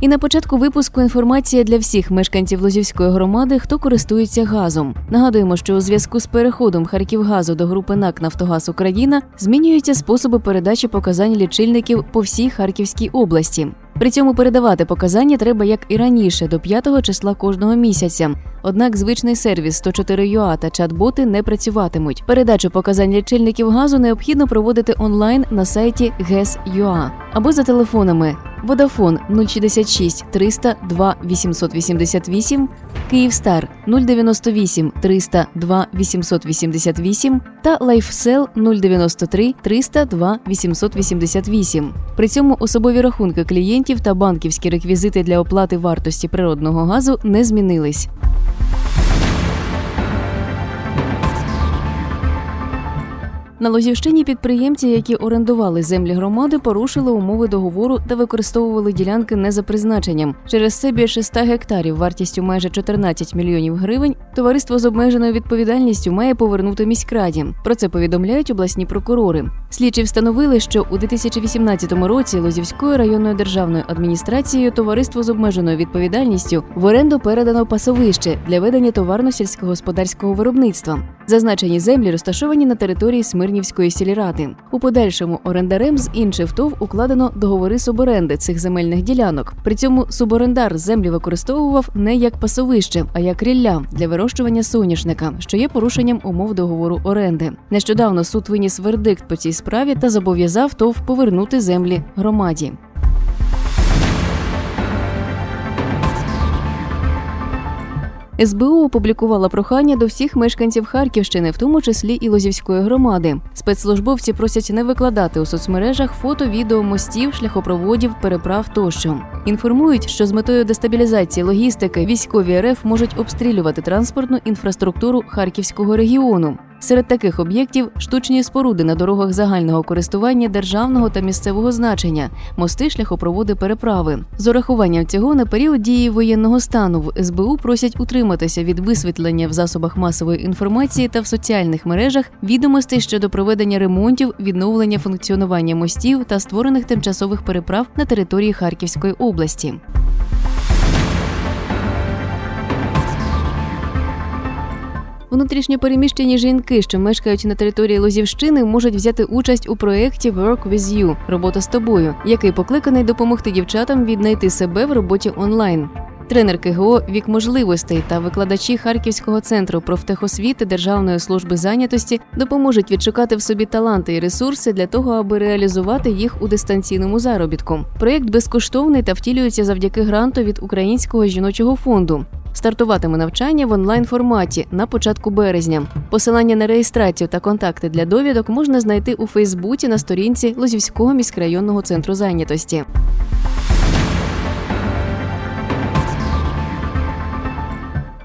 І на початку випуску інформація для всіх мешканців Лозівської громади, хто користується газом. Нагадуємо, що у зв'язку з переходом Харківгазу до групи НАК Нафтогаз Україна змінюються способи передачі показань лічильників по всій Харківській області. При цьому передавати показання треба як і раніше, до 5 числа кожного місяця. Однак звичний сервіс 104 ЮА та чат-боти не працюватимуть. Передачу показань лічильників газу необхідно проводити онлайн на сайті GES.UA або за телефонами Водафон 066 300 2 888, Київстар 098 300 2 888 та Лайфсел 093 300 2 888. При цьому особові рахунки клієнтів та банківські реквізити для оплати вартості природного газу не змінились. На Лозівщині підприємці, які орендували землі громади, порушили умови договору та використовували ділянки не за призначенням. Через це більше 100 гектарів вартістю майже 14 мільйонів гривень. Товариство з обмеженою відповідальністю має повернути міськраді. Про це повідомляють обласні прокурори. Слідчі встановили, що у 2018 році Лозівською районною державною адміністрацією товариство з обмеженою відповідальністю в оренду передано пасовище для ведення товарно-сільськогосподарського виробництва. Зазначені землі розташовані на території Смирнівської сільради. У подальшому орендарем з інших ТОВ укладено договори суборенди цих земельних ділянок. При цьому суборендар землі використовував не як пасовище, а як рілля для вирощування соняшника, що є порушенням умов договору оренди. Нещодавно суд виніс вердикт по цій справі та зобов'язав ТОВ повернути землі громаді. СБУ опублікувала прохання до всіх мешканців Харківщини, в тому числі і Лозівської громади. Спецслужбовці просять не викладати у соцмережах фото, відео мостів, шляхопроводів, переправ тощо. Інформують, що з метою дестабілізації логістики військові РФ можуть обстрілювати транспортну інфраструктуру Харківського регіону. Серед таких об'єктів штучні споруди на дорогах загального користування державного та місцевого значення, мости, шляхопроводи, переправи. З урахуванням цього на період дії воєнного стану в СБУ просять утриматися від висвітлення в засобах масової інформації та в соціальних мережах відомостей щодо проведення ремонтів, відновлення функціонування мостів та створених тимчасових переправ на території Харківської області. Внутрішньо переміщені жінки, що мешкають на території Лозівщини, можуть взяти участь у проєкті Work with You – робота з тобою, який покликаний допомогти дівчатам віднайти себе в роботі онлайн. Тренер КГО Вік можливостей та викладачі Харківського центру профтехосвіти Державної служби зайнятості допоможуть відшукати в собі таланти і ресурси для того, аби реалізувати їх у дистанційному заробітку. Проєкт безкоштовний та втілюється завдяки гранту від Українського жіночого фонду. Стартуватиме навчання в онлайн форматі на початку березня. Посилання на реєстрацію та контакти для довідок можна знайти у Фейсбуці на сторінці Лозівського міськрайонного центру зайнятості.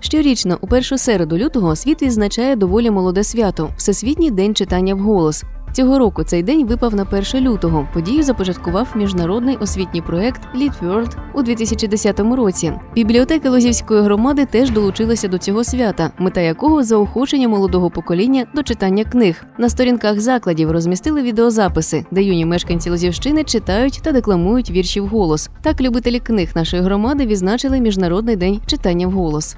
Щорічно, у першу середу лютого, світ відзначає доволі молоде свято Всесвітній день читання вголос. Цього року цей день випав на 1 лютого. Подію започаткував міжнародний освітній проект Lead World у 2010 році. Бібліотеки Лозівської громади теж долучилися до цього свята, мета якого заохочення молодого покоління до читання книг. На сторінках закладів розмістили відеозаписи, де юні мешканці Лозівщини читають та декламують вірші вголос. Так любителі книг нашої громади відзначили міжнародний день читання вголос.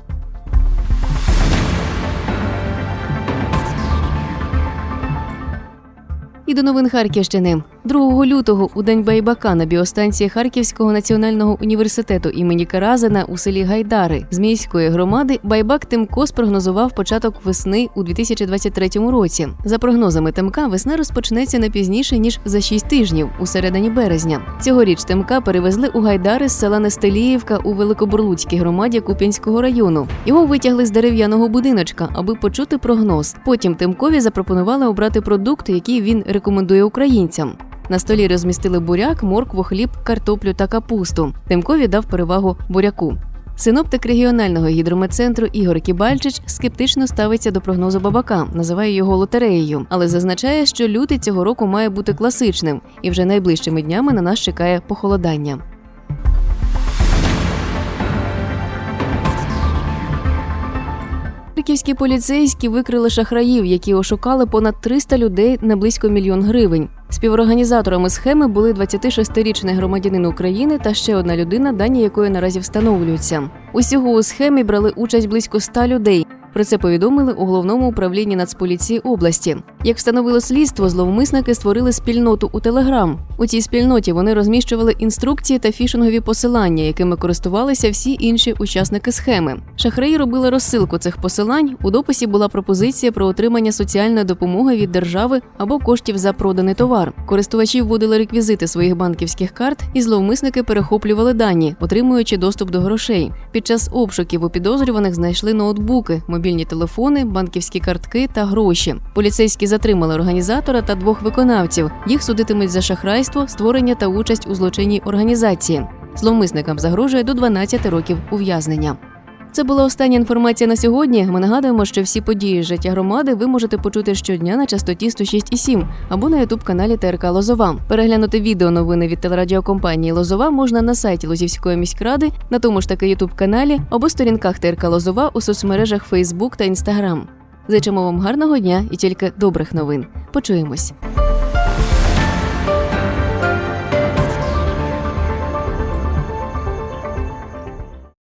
І до новин Харківщини 2 лютого у день байбака на біостанції Харківського національного університету імені Каразина у селі Гайдари з міської громади байбак Тимко спрогнозував початок весни у 2023 році. За прогнозами Тимка, весна розпочнеться не пізніше ніж за 6 тижнів у середині березня. Цьогоріч Тимка перевезли у Гайдари з села Нестеліївка у Великобурлуцькій громаді Куп'янського району. Його витягли з дерев'яного будиночка, аби почути прогноз. Потім Тимкові запропонували обрати продукт, який він рекомендує українцям. На столі розмістили буряк, моркву, хліб, картоплю та капусту. Тимкові дав перевагу буряку. Синоптик регіонального гідрометцентру Ігор Кібальчич скептично ставиться до прогнозу бабака, називає його лотереєю, але зазначає, що лютий цього року має бути класичним, і вже найближчими днями на нас чекає похолодання. Харківські поліцейські викрили шахраїв, які ошукали понад 300 людей на близько мільйон гривень. Співорганізаторами схеми були 26-річний громадянин України та ще одна людина, дані якої наразі встановлюються. Усього у схемі брали участь близько 100 людей. Про це повідомили у головному управлінні Нацполіції області. Як встановило слідство, зловмисники створили спільноту у Телеграм. У цій спільноті вони розміщували інструкції та фішингові посилання, якими користувалися всі інші учасники схеми. Шахраї робили розсилку цих посилань. У дописі була пропозиція про отримання соціальної допомоги від держави або коштів за проданий товар. Користувачі вводили реквізити своїх банківських карт, і зловмисники перехоплювали дані, отримуючи доступ до грошей. Під час обшуків у підозрюваних знайшли ноутбуки, мобільні телефони, банківські картки та гроші. Поліцейські затримали організатора та двох виконавців. Їх судитимуть за шахрайство, створення та участь у злочинній організації. Зловмисникам загрожує до 12 років ув'язнення. Це була остання інформація на сьогодні. Ми нагадуємо, що всі події життя громади ви можете почути щодня на частоті 106,7 або на ютуб каналі ТРК Лозова. Переглянути відео новини від телерадіокомпанії Лозова можна на сайті Лозівської міськради, на тому ж таки ютуб каналі або сторінках ТРК Лозова у соцмережах Facebook та Instagram. Зичимо вам гарного дня і тільки добрих новин. Почуємось.